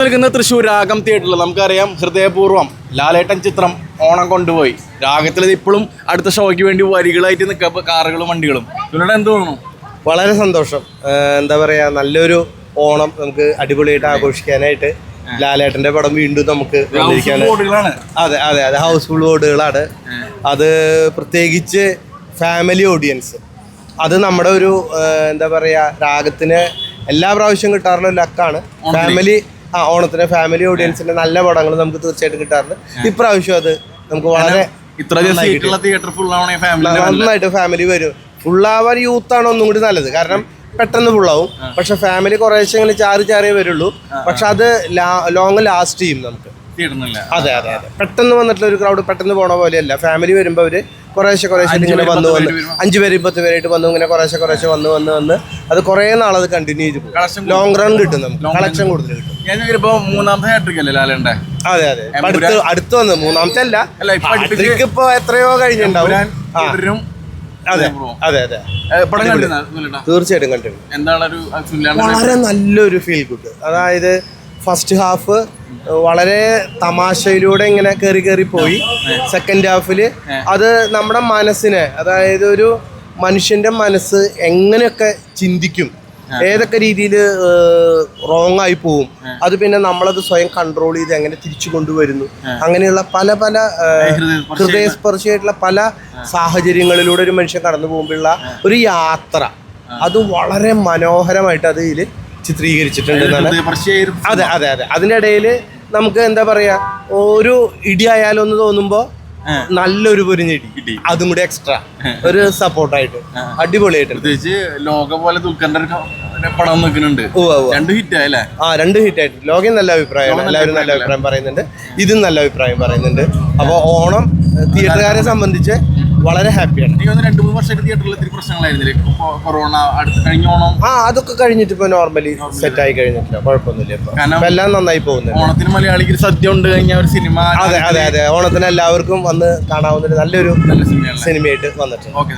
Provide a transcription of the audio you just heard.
നിൽക്കുന്ന തൃശ്ശൂർ രാഗം തിയേറ്ററിൽ നമുക്കറിയാം ഹൃദയപൂർവം ലാലേട്ടൻ ചിത്രം ഓണം കൊണ്ടുപോയി. രാഗത്തിൽ ഇപ്പോഴും അടുത്ത ഷോയ്ക്ക് വേണ്ടി വരികളായിട്ട് നിൽക്കുക കാറുകളും വണ്ടികളും. ഇവരുടെ എന്ത് തോന്നുന്നു? വളരെ സന്തോഷം. എന്താ പറയുക നല്ലൊരു ഓണം നമുക്ക് അടിപൊളിയായിട്ട് ആഘോഷിക്കാനായിട്ട് ലാലേട്ടന്റെ പടം വീണ്ടും നമുക്ക് അതെ അതെ അതെ അതെ ഹൗസ്ഫുൾ ബോർഡുകളാണ് അത് പ്രത്യേകിച്ച് ഫാമിലി ഓഡിയൻസ് അത് നമ്മുടെ ഒരു എന്താ പറയുക രാഗത്തിന് എല്ലാ പ്രാവശ്യവും കിട്ടാറുള്ള ലക്കാണ്. ഫാമിലി ആ ഓണത്തിന് ഫാമിലി ഓഡിയൻസിന്റെ നല്ല പടങ്ങൾ നമുക്ക് തീർച്ചയായിട്ടും കിട്ടാറുണ്ട്. ഇപ്രാവശ്യം അത് നമുക്ക് വളരെ തിയേറ്റർ ഫുൾ നന്നായിട്ട് ഫാമിലി വരും. ഫുള്ളാവാൻ യൂത്ത് ആണ് ഒന്നും കൂടി നല്ലത്. കാരണം പെട്ടെന്ന് ഫുള്ളാവും പക്ഷെ ഫാമിലി കുറേശ്ശെ ഇങ്ങനെ ചാറി ചാറിയേ വരുള്ളൂ. പക്ഷെ അത് ലോങ് ലാസ്റ്റ് ചെയ്യും നമുക്ക്. അതെ അതെ അതെ. പെട്ടെന്ന് വന്നിട്ടുള്ള ഒരു ക്രൗഡ് പെട്ടെന്ന് പോണ പോലെയല്ല. ഫാമിലി വരുമ്പോൾ അവർ കുറേശ്ശെ കുറേശ്ശെ ഇങ്ങനെ വന്ന് വന്ന് അഞ്ചു പേര് പത്ത് പേരായിട്ട് വന്നു ഇങ്ങനെ കുറേശ്ശെ കുറേശ്ശെ വന്ന് വന്ന് വന്ന് അത് കുറേ നാളത് കണ്ടിന്യൂ ചെയ്ത്. പോകും ലോങ് റൺ കിട്ടും നമുക്ക്. കളക്ഷൻ കൂടുതൽ കിട്ടും. ഇപ്പൊ മൂന്നാമത്തെ ഹാട്രിക് അല്ലേ ലാലേണ്ട? അതെ അതെ. ഇപ്പൊ അടുത്ത് അടുത്ത് വന്ന് മൂന്നാമത്തെ അല്ല അല്ല, ഇപ്പൊ ഇപ്പൊ എത്രയോ കഴിഞ്ഞിട്ടുണ്ടാവും. അതെ അതെ അതെ. തീർച്ചയായിട്ടും കണ്ടിട്ടുണ്ട്. വളരെ നല്ലൊരു ഫീൽ ഗുഡ് അതായത് ഫസ്റ്റ് ഹാഫ് വളരെ തമാശയിലൂടെ ഇങ്ങനെ കയറി കയറി പോയി. സെക്കൻഡ് ഹാഫിൽ അത് നമ്മുടെ മനസ്സിനെ അതായത് ഒരു മനുഷ്യന്റെ മനസ്സ് എങ്ങനെയൊക്കെ ചിന്തിക്കും ഏതൊക്കെ രീതിയിൽ റോങ് ആയി പോവും അത് പിന്നെ നമ്മളത് സ്വയം കൺട്രോൾ ചെയ്ത് എങ്ങനെ തിരിച്ചു കൊണ്ടുവരുന്നു. അങ്ങനെയുള്ള പല പല ഹൃദയസ്പർശിയായിട്ടുള്ള പല സാഹചര്യങ്ങളിലൂടെ ഒരു മനുഷ്യൻ കടന്നു പോകുമ്പോഴുള്ള ഒരു യാത്ര. അത് വളരെ മനോഹരമായിട്ട് അത് ഇതിൽ ചിത്രീകരിച്ചിട്ടുണ്ട് അതെ അതെ അതെ. അതിന്റെ ഇടയിൽ നമുക്ക് എന്താ പറയാ ഒരു ഇടിയായാലോ എന്ന് തോന്നുമ്പോൾ നല്ലൊരു പൊരിഞ്ഞിടി. അതും കൂടി എക്സ്ട്രാ ഒരു സപ്പോർട്ടായിട്ട് അടിപൊളിയായിട്ട് പ്രത്യേകിച്ച് ലോക പോലെ ദുൽഖറിന്റെ ഒരു പടം നിൽക്കുന്നുണ്ട്. രണ്ട് ഹിറ്റ് ആയല്ലേ? ആ രണ്ട് ഹിറ്റ് ആയിട്ട് ലോകം നല്ല അഭിപ്രായമാണ് എല്ലാവരും നല്ല അഭിപ്രായം. പറയുന്നുണ്ട്. ഇതും നല്ല അഭിപ്രായം പറയുന്നുണ്ട്. അപ്പോൾ ഓണം തിയേറ്ററുകാരെ സംബന്ധിച്ച് വളരെ ഹാപ്പിയാണ്. രണ്ട് മൂന്ന് പ്രശ്നങ്ങളായിരുന്നില്ലേ? ഇപ്പൊ കൊറോണ കഴിഞ്ഞ ഓണം ആ അതൊക്കെ കഴിഞ്ഞിട്ട് ഇപ്പൊ നോർമലി സെറ്റ് ആയി കഴിഞ്ഞിട്ടില്ല. കുഴപ്പമൊന്നുമില്ല ഇപ്പൊ. എല്ലാം നന്നായി പോകുന്നുണ്ട്. ഓണത്തിന് മലയാളിക്ക് സദ്യ ഉണ്ട് കഴിഞ്ഞ ഒരു സിനിമ അതെ അതെ അതെ. ഓണത്തിന് എല്ലാവർക്കും വന്ന് കാണാവുന്ന നല്ലൊരു നല്ല സിനിമയായിട്ട് വന്നിട്ടുണ്ട്. ഓക്കെ